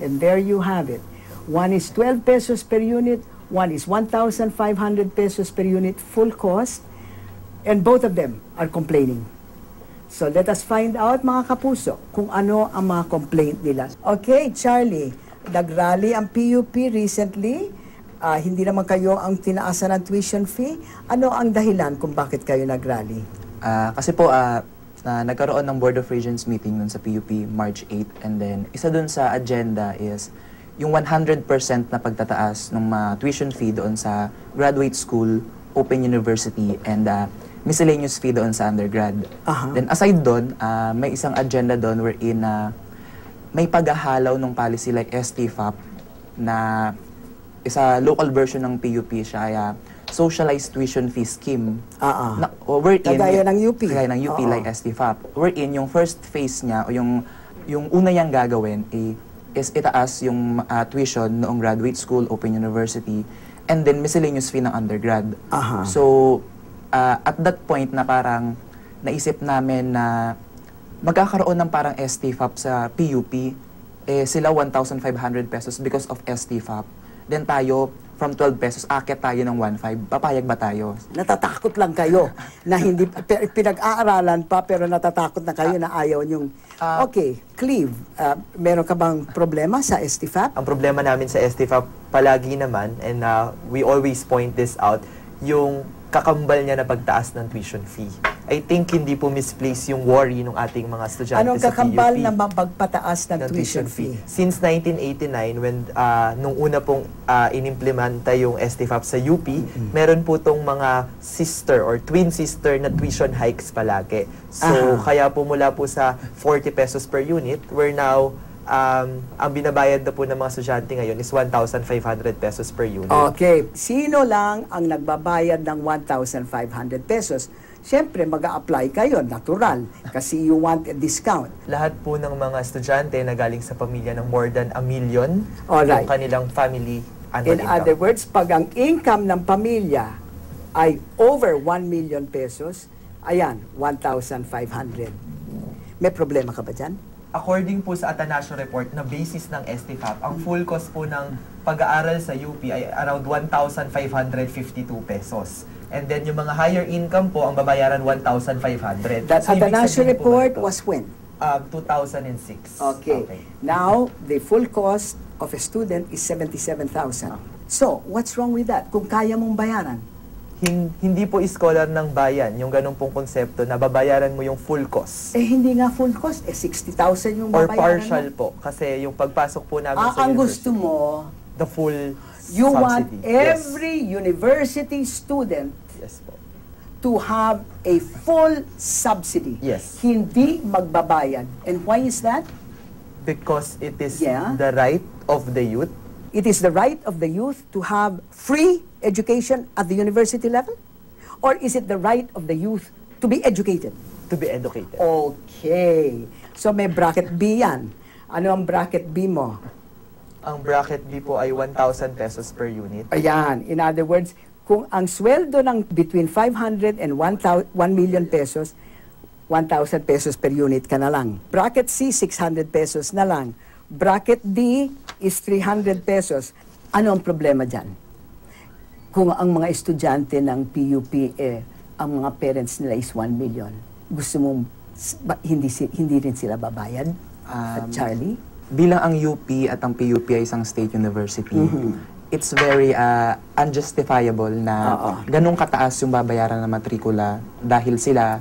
And there you have it. One is 12 pesos per unit, one is 1,500 pesos per unit full cost, and both of them are complaining. So let us find out mga kapuso kung ano ang mga complaint nila. Okay, Charlie, nagrally ang PUP recently. Ah, hindi naman kayo ang tinaasan ng tuition fee. Ano ang dahilan kung bakit kayo nagrally? Ah, kasi po, ah, na nagkaroon ng Board of Regents meeting nun sa PUP March 8 and then isa dun sa agenda is yung 100% na pagtataas ng mga tuition fee doon sa graduate school, open university, and ah, miscellaneous fee doon sa undergrad. Aha. Then aside doon, ah, may isang agenda doon wherein na may paghahalaw ng policy like STFAP na isa local version ng PUP siya ay ah, socialized tuition fee scheme. Ah, ah. Na, o wherein, Kagaya ng UP. Kagaya ng UP Oo. like STFAP. Wherein yung first phase niya o yung yung una niyang gagawin eh, is itaas yung ah, tuition noong graduate school, open university, and then miscellaneous fee ng undergrad. Aha. So, ah, at that point na parang naisip namin na magkakaroon ng parang STFAP sa PUP, eh, sila 1,500 pesos because of STFAP. Then tayo, from 12 pesos, akit tayo ng 1,500. Papayag ba tayo? Natatakot lang kayo na hindi pi- pinag-aaralan pa pero natatakot na kayo na ayaw niyong Ah. Okay, Cleve, ah, meron ka bang problema sa STFAP? Ang problema namin sa STFAP palagi naman, and uh, we always point this out, yung kakambal niya na pagtaas ng tuition fee. I think hindi po misplace yung worry ng ating mga estudyante Anong sa kakambal PUP na mapagpataas ng ng tuition fee? Since 1989, when uh, nung una pong uh, inimplementa yung STFAP sa UP, meron po tong mga sister or twin sister na tuition hikes palagi. So, Aha. kaya po mula po sa 40 pesos per unit, we're now, um, ang binabayad na po ng mga estudyante ngayon is 1,500 pesos per unit. Okay, sino lang ang nagbabayad ng 1,500 pesos? Siyempre, mag apply kayo, natural, kasi you want a discount. Lahat po ng mga estudyante na galing sa pamilya ng more than a million, Alright. yung kanilang family annual In income. other words, pag ang income ng pamilya ay over 1 million pesos, ayan, 1,500. May problema ka ba dyan? According po sa Atanasio report na basis ng STFAP, ang full cost po ng pag-aaral sa UP ay around 1,552 pesos. And then yung mga higher income po, ang babayaran 1,500. That So, sabihin po report was when? um, 2006. Okay. Now, the full cost of a student is 77,000. So, what's wrong with that? Kung kaya mong bayaran. Hin- hindi po scholar ng bayan yung ganong pong konsepto na babayaran mo yung full cost. Eh, hindi nga full cost. Eh, 60,000 yung Or babayaran partial mo. po. Kasi yung pagpasok po namin Ah, sa ang gusto mo, the full you want subsidy. Yes. every university student Yes po. to have a full subsidy. Yes. Hindi magbabayad. And why is that? Because it is Yeah. the right of the youth It is the right of the youth to have free education at the university level? Or is it the right of the youth to be educated? to be educated. Okay. So may bracket B yan. Ano ang bracket B mo? Ang bracket B po ay 1,000 pesos per unit. Ayan. In other words, kung ang sweldo ng between 500 and 1,000 1 million pesos, 1,000 pesos per unit ka na lang. Bracket C, 600 pesos na lang. Bracket D is 300 pesos. Ano ang problema dyan? Kung ang mga estudyante ng PUP, eh, ang mga parents nila is 1 million, gusto mong hindi, hindi rin sila babayad? Um, Charlie? bilang ang UP at ang PUP ay isang state university, Mhm. It's very uh, unjustifiable na Oo. ganong kataas yung babayaran ng matrikula dahil sila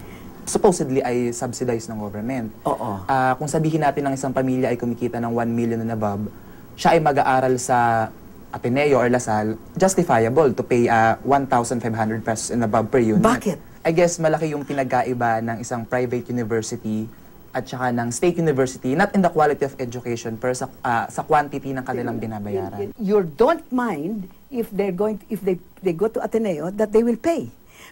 supposedly ay subsidized ng government. Oo. Ah, kung sabihin natin ng isang pamilya ay kumikita ng 1 million and above, siya ay mag-aaral sa Ateneo or Lasal, justifiable to pay uh, 1,500 pesos and above per unit. Bakit? I guess malaki yung pinagkaiba ng isang private university at saka ng state university, not in the quality of education, pero sa, ah, sa quantity ng kanilang binabayaran. You don't mind if they're going if they they go to Ateneo that they will pay.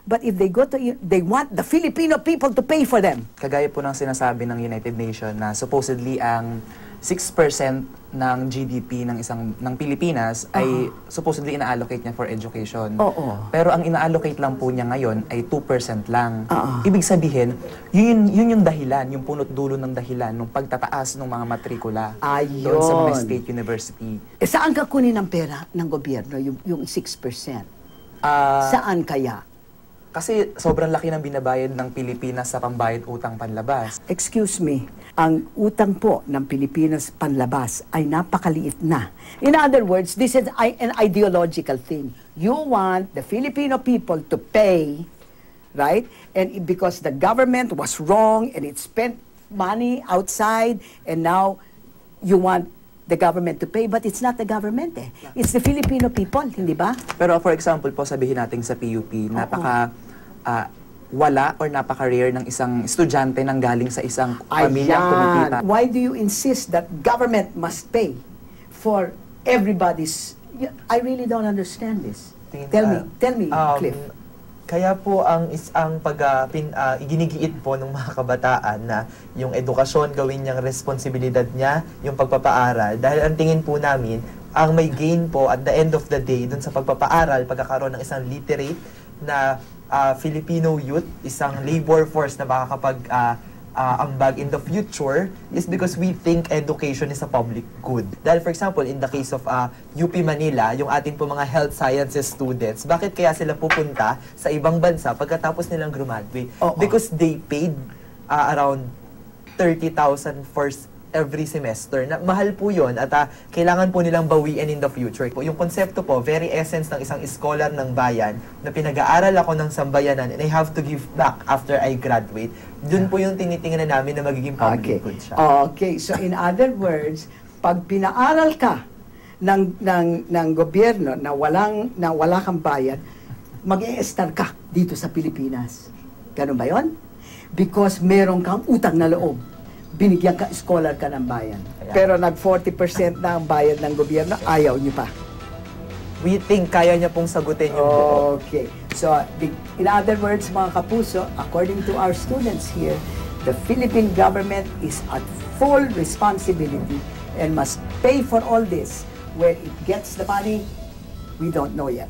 But if they go to they want the Filipino people to pay for them. Kagaya po ng sinasabi ng United Nations na supposedly ang 6% ng GDP ng isang ng Pilipinas ay supposedly ina-allocate niya for education. Oo. Pero ang ina-allocate lang po niya ngayon ay 2% lang. Oo. Ibig sabihin, yun, yun yung dahilan, yung punot dulo ng dahilan ng pagtataas ng mga matrikula doon sa mga Ayun. state university. Eh, saan ka kunin ng pera ng gobyerno, yung, yung 6%? Ah, Saan kaya? kasi sobrang laki ng binabayad ng Pilipinas sa pambayad utang panlabas. Excuse me, ang utang po ng Pilipinas panlabas ay napakaliit na. In other words, this is an ideological thing. You want the Filipino people to pay, right? And because the government was wrong and it spent money outside and now you want the government to pay, but it's not the government eh. It's the Filipino people, hindi ba? Pero for example po, sabihin natin sa PUP, napaka ah, wala or napaka-rare ng isang estudyante nang galing sa isang pamilyang kumikita. Why do you insist that government must pay for everybody's... I really don't understand this. Tingin- tell me, ah, tell me, um, Cliff. Kaya po ang is ang pag ah, pin, ah, iginigiit po ng mga kabataan na yung edukasyon gawin niyang responsibilidad niya, yung pagpapaaral. Dahil ang tingin po namin, ang may gain po at the end of the day dun sa pagpapaaral, pagkakaroon ng isang literate na ah, Filipino youth, isang labor force na makakapag ah, ah, ambag in the future is because we think education is a public good. Dahil for example, in the case of ah, UP Manila, yung ating po mga health sciences students, bakit kaya sila pupunta sa ibang bansa pagkatapos nilang graduate? Oo. Because they paid ah, around 30,000 for s- every semester. Na, mahal po yun at ah, kailangan po nilang bawiin in the future. Po, yung konsepto po, very essence ng isang scholar ng bayan na pinag-aaral ako ng sambayanan and I have to give back after I graduate. Dun po yung tinitingnan namin na magiging public Okay. good siya. Okay, so in other words, pag pinaaral ka ng ng ng gobyerno na walang na wala kang bayad, mag-e-star ka dito sa Pilipinas. Ganun ba 'yon? Because meron kang utang na loob. Binigyan ka scholar ka ng bayan. Kaya- Pero nag 40% na ang bayad ng gobyerno, ayaw niyo pa. We think kaya niya pong sagutin yung buo. Okay. So, in other words, mga kapuso, according to our students here, the Philippine government is at full responsibility and must pay for all this. Where it gets the money, we don't know yet.